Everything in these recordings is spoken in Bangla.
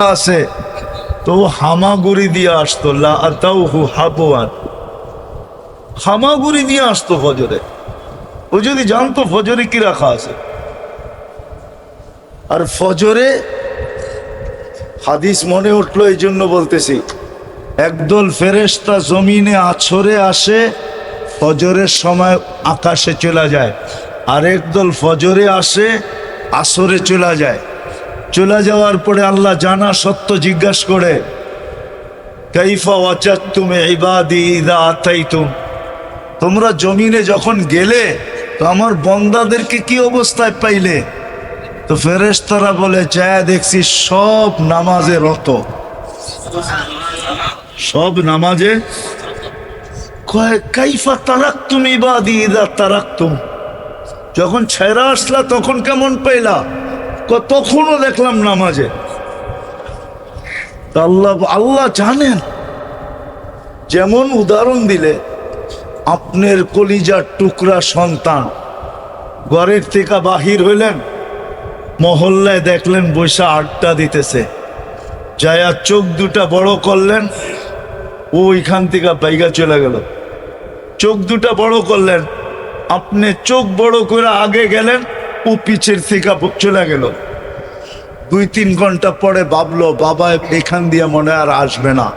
আছে। তো হামাগুড়ি দিয়ে আসতো লাউ হাবুয়ান হামাগুড়ি দিয়ে আসতো ফজরে। ও যদি জানতো ফজরে কি রাখা আছে। আর ফজরে হাদিস মনে উঠল এই জন্য বলতেছি, একদল ফেরেশতা জমিনে আছরে আসে, ফজরের সময় আকাশে চলে যায়। আর একদল ফজরে আসে, আসরে চলে যায়। চলে যাওয়ার পরে আল্লাহ জানা সত্য জিজ্ঞাসা করে, কাইফা তুমি তোমরা জমিনে যখন গেলে, তো আমার বন্দাদেরকে কি অবস্থায় পাইলে? তো ফেরেশতারা বলে চায়া দেখছি সব নামাজে রত। সব নামাজে? কাইফা তারাক্তুম ইবাদি ইদা তারাক্তুম? যখন ছেড়া আসলা, তখন কেমন পাইলা? তখনও দেখলাম নামাজে। আল্লাহ আল্লাহ জানেন। যেমন উদাহরণ দিলে, আপনার কলিজার টুকরা সন্তান, ঘরের থেকে বাহির হইলেন, মহল্লায় দেখলেন বৈশা আড্ডা দিতেছে। যায়া চোখ দুটা বড় করলেন, ও ওইখান থেকে বাইগা চলে গেল। চোখ দুটা বড় করলেন, আপনি চোখ বড় করে আগে গেলেন ও পিছের থেকে চলে গেল। দুই তিন ঘণ্টা পরে ভাবলো, বাবা, এখান দিয়ে মনে আর আসবে না।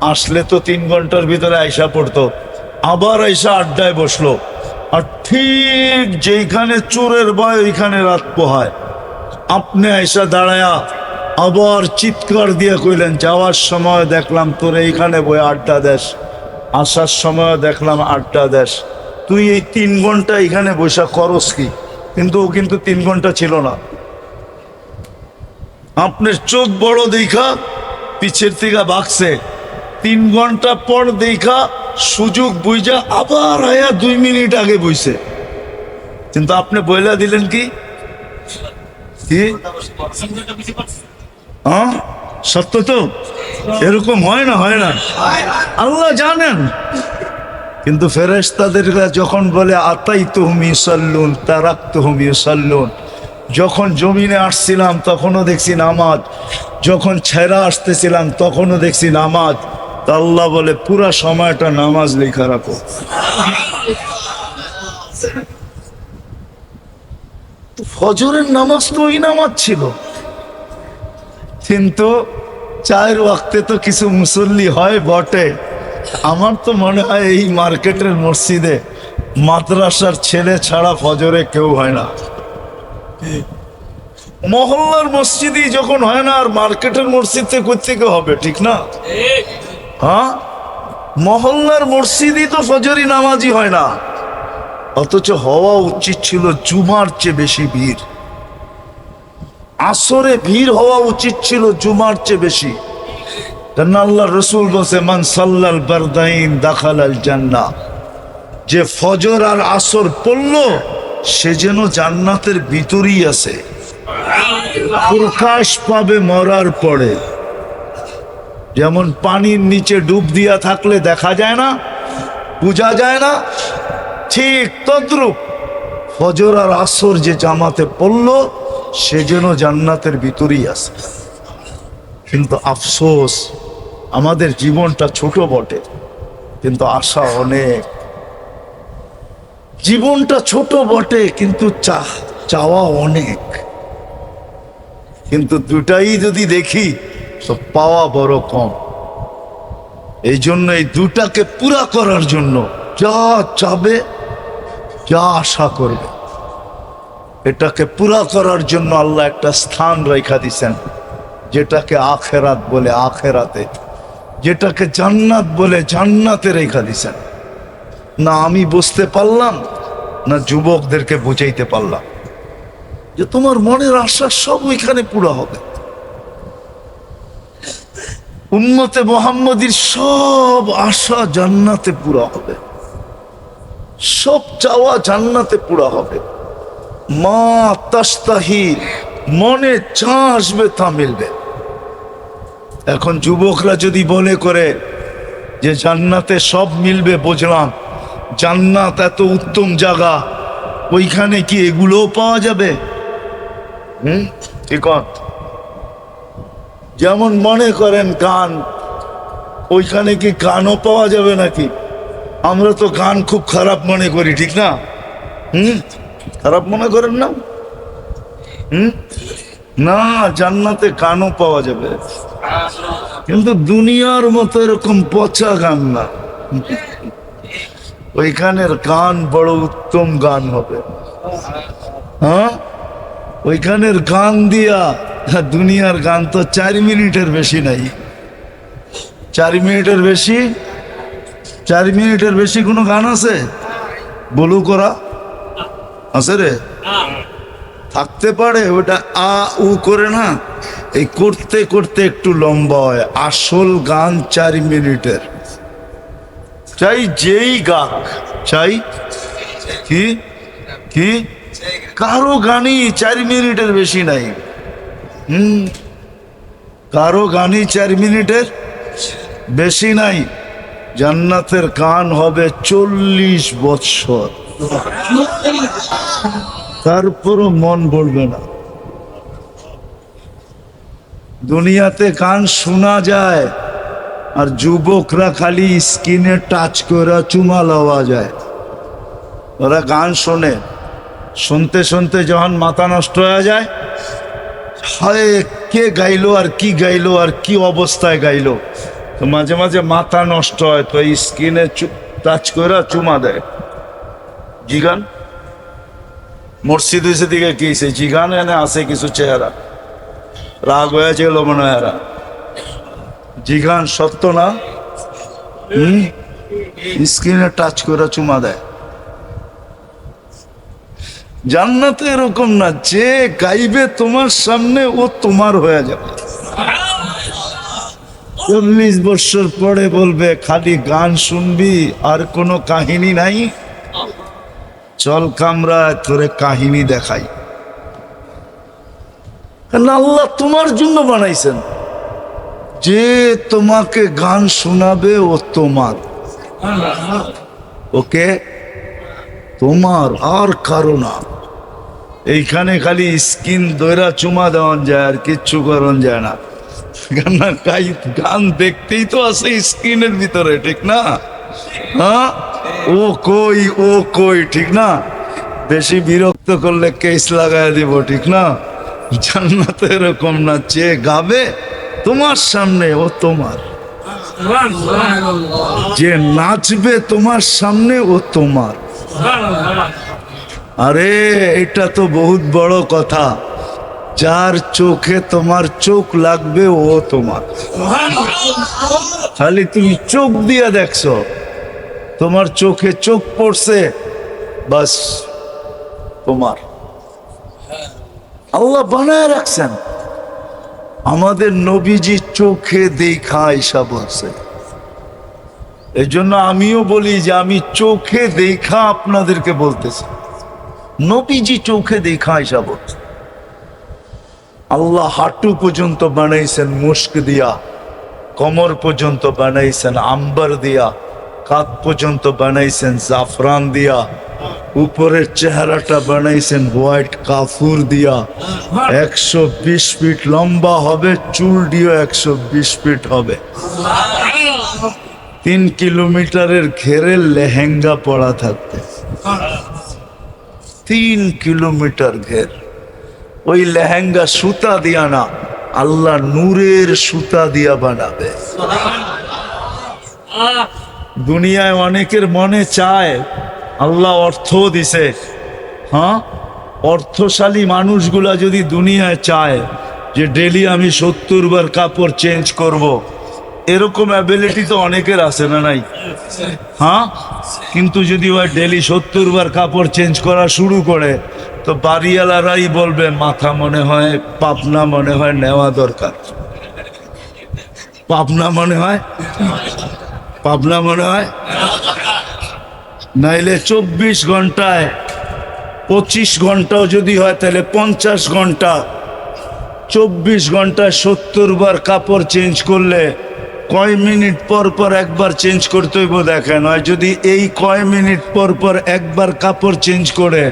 আসলে তো তিন ঘণ্টার ভিতরে আইসা পড়তো। আবার আইসা আড্ডায় বসল। আর ঠিক যেইখানে চোরের ভয়, ওইখানে রাত পোহায়। আপনি আইসা দাঁড়ায়া আবার চিৎকার দিয়ে কইলেন, যাওয়ার সময় দেখলাম তোর এইখানে বই আড্ডা দেশ আসার সময় দেখলাম আড্ডা দেশ তুই এই তিন ঘণ্টা এখানে বসা করস কি? কিন্তু ও কিন্তু তিন ঘণ্টা ছিল না। আপনার চোখ বড় দেখা, পিছের থেকে বাকছে তিন ঘণ্টা পর দেখা, সুযোগ বুঝা আবার আয়া দুই মিনিট আগে বইছে। কিন্তু আপনি বইলা দিলেন কি? হ্যাঁ? সত্য তো? এরকম হয় না হয় না। আল্লাহ জানেন। কিন্তু ফেরেশতাদের যখন বলে আতাই তুহমি সাল্লুন তারাক তুহমি সাল্লুন, যখন জমিনে আসছিলাম তখনও দেখছি নামাজ, যখন ছেঁড়া আসতেছিলাম তখনও দেখছি নামাজ। তা আল্লাহ বলে, পুরা সময়টা নামাজ লেখা রাখো। ফজরের নামাজ তো ওই নামাজ ছিল। কিন্তু চায়ের ওয়াক্তে তো কিছু মুসল্লি হয় বটে। আমার তো মনে হয় এই মার্কেটের মসজিদে মাদ্রাসার ছেলে ছাড়া ফজরে কেউ হয় না। মহল্লার মসজিদই যখন হয় না, আর মার্কেটের মসজিদে কোথেকে হবে, ঠিক না? হ্যাঁ? মহল্লার মসজিদই তো ফজরি নামাজি হয় না। অথচ হওয়া উচিত ছিল জুমার চেয়ে বেশি ভিড়। আসরে ভিড় হওয়া উচিত ছিল জুমার চেয়ে বেশি। কেন আল্লাহ রসুল বসে মান সাল্লাল বারদাইন দাখালাল জান্না যে ফজর আর আসর পড়ল, সে যেন জান্নাতের ভিতরই আছে। প্রকাশ পাবে মরার পরে। যেমন পানির নিচে ডুব দিয়া থাকলে দেখা যায় না, বোঝা যায় না, ঠিক তদ্রুপ ফজর আর আসর যে জামাতে পড়ল, সে যেন জান্নাতের ভিতরেই আছে। কিন্তু আফসোস আমাদের জীবনটা ছোট বটে, কিন্তু আশা অনেক। জীবনটা ছোট বটে, কিন্তু চা, চাওয়া অনেক। কিন্তু দুটাই যদি দেখি, তো পাওয়া বড় কম। এই জন্য এই দুটাকে পুরা করার জন্য যা চাবে, যা আশা করবে, এটাকে পুরা করার জন্য আল্লাহ একটা স্থান রেখা দিছেন, যেটাকে আখেরাত বলে, আখেরাতে। যেটাকে জান্নাত বলে জান্নাতে রেখা দিছেন না আমি বুঝতে পারলাম, না যুবকদেরকে বুঝাইতে পারলাম। যে তোমার মনের আশা সব ওইখানে পুরো হবে। উন্মতে মোহাম্মদীর সব আশা জান্নাতে পুরা হবে। সব চাওয়া জান্নাতে পুরা হবে। মা তাস্তাহি মনে চা আসবে তা মিলবে। এখন যুবকরা যদি মনে করে যে জান্নাতে সব মিলবে, বুঝলাম। জান্নাত এত উত্তম জায়গা, ওইখানে কি এগুলোও পাওয়া যাবে? হুম? ঠিক যেমন মনে করেন গান, ওইখানে কি গানও পাওয়া যাবে নাকি? আমরা তো গান খুব খারাপ মনে করি, ঠিক না? হুম? খারাপ মনে করেন না? হুম? না, জান্নাতে গানও পাওয়া যাবে। কিন্তু দুনিয়ার মতো এরকম পচা গান না। ওইখানের গান বড় উত্তম গান হবে। হ্যাঁ? ওইখানের গান দিয়া দুনিয়ার গান তো চার মিনিটের বেশি নাই। চার মিনিটের বেশি? চার মিনিটের বেশি কোনো গান আছে? বলু করা। আছে রে? থাকতে পারে, ওটা আ, উ করে না। এই করতে করতে একটু লম্বা হয়। আসল গান চার মিনিটের। চাই যেই গাক, চাই? কি? কি? কারও গানই চার মিনিটের বেশি নাই। হুম? কারও গানই চার মিনিটের বেশি নাই। জান্নাতের গান হবে চল্লিশ বৎসর। তারপরও মন বলবে না। দুনিয়াতে গান শোনা যায়, আর যুবকরা খালি স্কিনে টাচ করে চুমা লওয়া যায়। ওরা গান শোনে। শুনতে শুনতে যখন মাথা নষ্ট হয়ে যায়, হায়, কে গাইলো আর কি গাইলো আর কি অবস্থায় গাইলো। তো মাঝে মাঝে মাথা নষ্ট হয়, তো স্কিনে টাচ করে চুমা দেয়। জিগান? মসজিদ দিকে কি জিগান এনে আছে কিছু চেহারা। রাগ হয়েছে গেল মনে হয়। জিগান সত্য না? স্ক্রিনে টাচ করে চুমা দেয়। জান্নাতে এরকম না, যে গাইবে তোমার সামনে, ও তোমার হয়ে যাবে। চল্লিশ বছর পরে বলবে, খালি গান শুনবি, আর কোনো কাহিনী নাই। চল কামরা তোরে কাহিনী দেখাই। আল্লাহ তোমার জন্য বানাইছেন? যে তোমাকে গান শোনাবে ও তোমার। ওকে? তোমার আর কারও না। এইখানে খালি স্কিন দৈরা চুমা দেওয়ান যায় আর কিচ্ছু করন যায় না। কেন না গাই- গান দেখতেই তো আছে স্ক্রিনের ভিতরে, ঠিক না? হ্যাঁ? ও কই ও কই, ঠিক না? বেশি বিরক্ত করলে কেস লাগায় দিব, ঠিক না? জান্নাতে এরকম না, যে গাবে তোমার সামনে ও তোমার। যে নাচবে তোমার সামনে ও তোমার। আরে, এটা তো বহুত বড় কথা। যার চোখে তোমার চোখ লাগবে, ও তোমার। খালি তুমি চোখ দিয়ে দেখছ, তোমার চোখে চোখ পড়ছে, বাস তোমার। আল্লাহ বানায় রাখছেন। আমাদের নবীজি চোখে দেখা এসা বলছে। এই জন্য আমিও বলি যে আমি চোখে দেখা আপনাদেরকে বলতেছি। নবীজি চোখে দেখা বলছে। আল্লাহ হাঁটু পর্যন্ত বানাইছেন মুস্ক দিয়া, কমর পর্যন্ত বানাইছেন আম্বার দিয়া কাত পর্যন্ত বানাইছেন জাফরান দিয়া উপরের চেহারাটা বানাইছেন হোয়াইট কাফুর দিয়া। একশো বিশ ফিট লম্বা হবে চুল দিয়েও একশো বিশ ফিট হবে। তিন কিলোমিটারের ঘেরে লেহেঙ্গা পড়া থাকতে তিন কিলোমিটার ঘের। ওই লেহেঙ্গা সুতা দিয়া না আল্লাহ নূরের সুতা দিয়া বানাবে। দুনিয়ায় অনেকের মনে চায় আল্লাহ অর্থ দিছে। হ্যাঁ? অর্থশালী মানুষগুলা যদি দুনিয়ায় চায় যে ডেলি আমি সত্তর বার কাপড় চেঞ্জ করব। এরকম অ্যাবিলিটি তো অনেকের আছে না নাই? হ্যাঁ? কিন্তু যদি ওই ডেলি সত্তর বার কাপড় চেঞ্জ করা শুরু করে, তো বাড়িওয়ালারাই বলবে, মাথা মনে হয়, পাবনা মনে হয় নেওয়া দরকার। পাবনা মনে হয়? পাবনা মনে হয়? নাইলে চব্বিশ ঘন্টায় পঁচিশ ঘন্টাও যদি হয়, তাহলে পঞ্চাশ ঘণ্টা। চব্বিশ ঘন্টায় সত্তর বার কাপড় চেঞ্জ করলে কয় মিনিট পর পর একবার চেঞ্জ করতে হইব দেখেন। হয় যদি এই কয় মিনিট পর পর একবার কাপড় চেঞ্জ করে,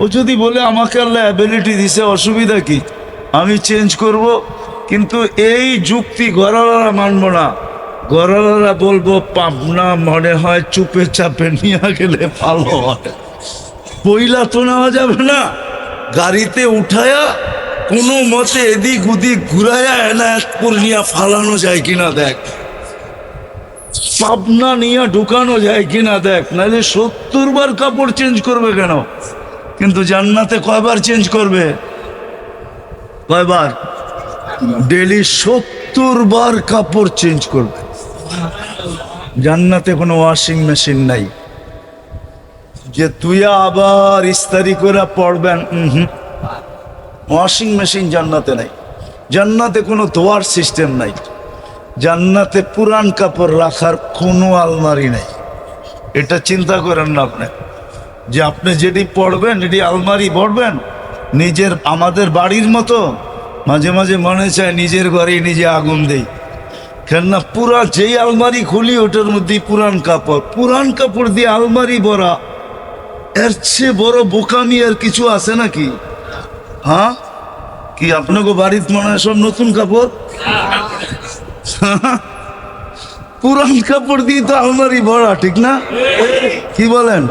ও যদি বলে আমাকে আল্লাহ অ্যাবিলিটি দিছে, অসুবিধা কি? আমি চেঞ্জ করব, কিন্তু এই যুক্তি গড়ালারা মানব না। গড়ালারা বলব পাবনা মনে হয় চুপে চাপে নিয়ে গেলে ভালো হয়। পইলা তো নেওয়া যাবে না। গাড়িতে উঠায়া কোনো মতে এদিক ওদিক ঘুরাইয়া এনায়তপুর নিয়ে ফালানো যায় কিনা দেখ। পাবনা নিয়ে ঢুকানো যায় কিনা দেখ। নাহলে সত্তর বার কাপড় চেঞ্জ করবে কেন? কিন্তু জান্নাতে কয়বার চেঞ্জ করবে? কয়বার? ডেলি সত্তর বার কাপড় চেঞ্জ করবে। জান্নাতে কোনো ওয়াশিং মেশিন নাই। যে তুই আবার ইস্তারি করে পড়বেন ওয়াশিং মেশিন জান্নাতে নাই। জান্নাতে কোনো ধোয়ার সিস্টেম নাই। জান্নাতে পুরান কাপড় রাখার কোনো আলমারি নেই। এটা চিন্তা করেন না আপনি। যে আপনি যেটি পড়বেন এটি আলমারি পড়বেন নিজের, আমাদের বাড়ির মতো মাঝে মাঝে মনে চায় নিজের ঘরেই নিজে আগুন দেই। কেননা পুরা যেই আলমারি খুলি, ওটার মধ্যে পুরান কাপড়। পুরান কাপড় দিয়ে আলমারি ভরা। এর চেয়ে বড় বোকামি আর কিছু আছে নাকি? হ্যাঁ? কি আপনাকে বাড়িতে মনে হয় সব নতুন কাপড়? পুরান কাপড় দিয়ে তো আলমারি ভরা, ঠিক না? কি বলেন?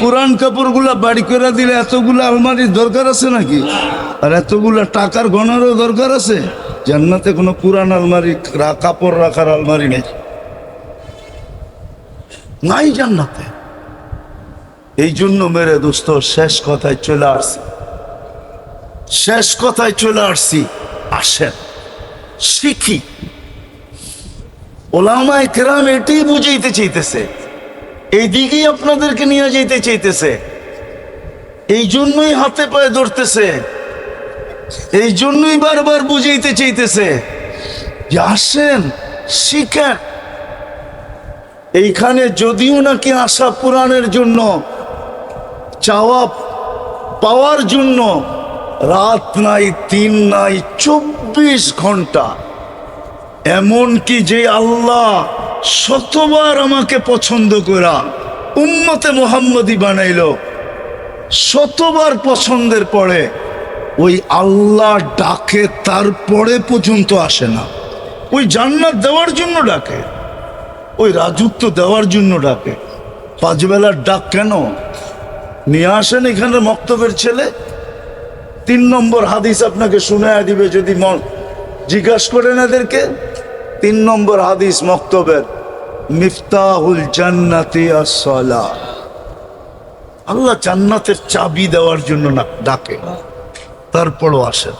পুরান কাপড়গুলা বাড়ি করে দিলে এতগুলো আলমারির দরকার আছে নাকি? আর এতগুলা টাকার গণারও দরকার আছে? জান্নাতে কোনো পুরান আলমারি কাপড় রাখার আলমারি নেই। নাই জান্নাতে। এই জন্য মেরে দোস্ত, শেষ কথায় চলে আসছি। শেষ কথায় চলে আসছি। আসেন। শিখি। ওলামায় কেরাম এটাই বুঝাইতে চাইতেছে। এই দিকেই আপনাদেরকে নিয়ে যেতে চাইতেছে। এই জন্যই হাতে পায়ে ধরতেছে। এই জন্যই বারবার বুঝাইতে চাইতেছে যে আসেন, শিখেন। এইখানে যদিও নাকি আশা পুরাণের জন্য, চাওয়া পাওয়ার জন্য রাত নাই, দিন নাই, চব্বিশ ঘণ্টা। এমন কি যে আল্লাহ শতবার আমাকে পছন্দ করা, উম্মতে মোহাম্মদী বানাইল, শতবার পছন্দের পরে ওই আল্লাহ ডাকে তারপরে পর্যন্ত আসে না। ওই জান্নাত দেওয়ার জন্য ডাকে। ওই রাজত্ব দেওয়ার জন্য ডাকে। পাঁচবেলার ডাক কেন? নিয়ে আসেন এখানে মক্তবের ছেলে। তিন নম্বর হাদিস আপনাকে শুনে দিবে যদি মন জিজ্ঞাসা করেন এদেরকে। তিন নম্বর হাদিস মক্তবের, মিফতাহুল জান্নাতি আসলা আল্লাহ জান্নাতের চাবি দেওয়ার জন্য ডাকে। তারপরও আসেন।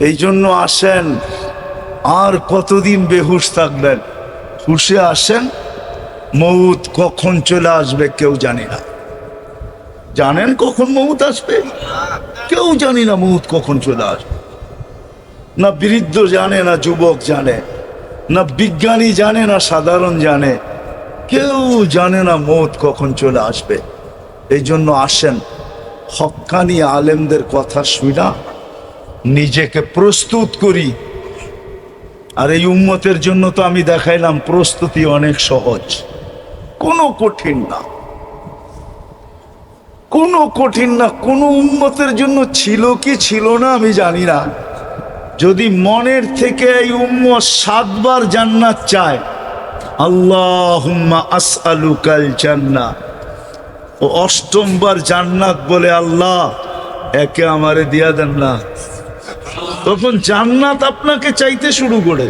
এই জন্য আসেন, আর কতদিন বেহুশ থাকবেন? হুশে আসেন, মৌত কখন চলে আসবে কেউ জানি না। জানেন কখন মৌত আসবে? কেউ জানি না মৌত কখন চলে আসবে। না বৃদ্ধ জানে, না যুবক জানে, না বিজ্ঞানী জানে, না সাধারণ জানে, কেউ জানে না মৌত কখন চলে আসবে। এই জন্য আসেন হক্কানি আলেমদের কথা শুনা, নিজেকে প্রস্তুত করি। আর এই উম্মতের জন্য তো আমি দেখাইলাম, প্রস্তুতি অনেক সহজ। কোনো কঠিন না। কোনো কঠিন না, কোনো উন্মতের জন্য ছিল কি ছিল না আমি জানি না। যদি মনের থেকে এই উম্ম সাতবার জান্নাত চায় আল্লাহ আসআলুকাল জান্না ও অষ্টমবার জান্নাত বলে, আল্লাহ, একে আমারে দিয়া দেন না। তখন জান্নাত আপনাকে চাইতে শুরু করে।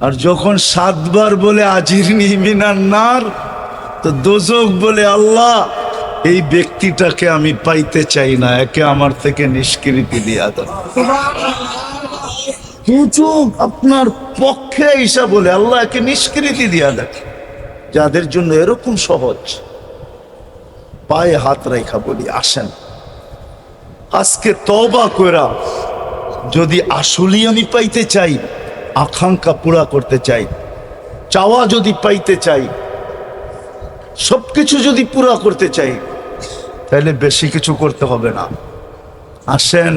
আর যখন সাতবার বলে আজির মিনার নার, তো দোজক বলে, আল্লাহ, এই ব্যক্তিটাকে আমি পাইতে চাই না, একে আমার থেকে নিষ্কৃতি দিয়া দেন আপনার পক্ষে ঈশা বলে, আল্লাহ, একে নিষ্কৃতি দিয়া দেন। যাদের জন্য এরকম সহজ। পায়ে হাত রেখা বলি, আসেন। আজকে তবা করা যদি আসলেই আমি পাইতে চাই, আকাঙ্ক্ষা পুরা করতে চাই, চাওয়া যদি পাইতে চাই, সবকিছু যদি পুরা করতে চাই, তাহলে বেশি কিছু করতে হবে না। আসেন,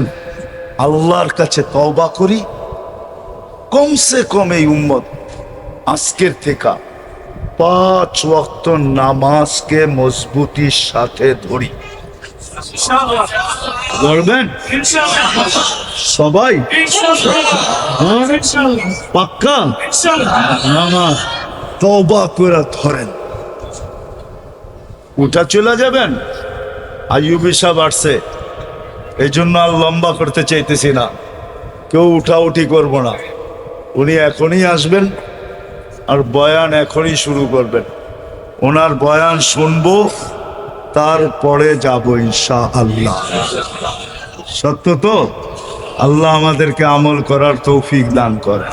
আল্লাহর কাছে তওবা করি। কমসে কম এই উম্মত আজকের থেকে পাঁচ ওয়াক্ত নামাজকে মজবুতির সাথে ধরি। করবেন সবাই? হ্যাঁ? পাক্কা? তবা করে ধরেন। উঠা চলে যাবেন? আইয়ুবি সাহেব আসছে। এই জন্য আর লম্বা করতে চাইতেছি না। কেউ উঠা উঠি করব না। উনি এখনই আসবেন। আর বয়ান এখনই শুরু করবেন। ওনার বয়ান শুনব, তারপরে যাব ইনশা আল্লাহ সত্য তো? আল্লাহ আমাদেরকে আমল করার তৌফিক দান করে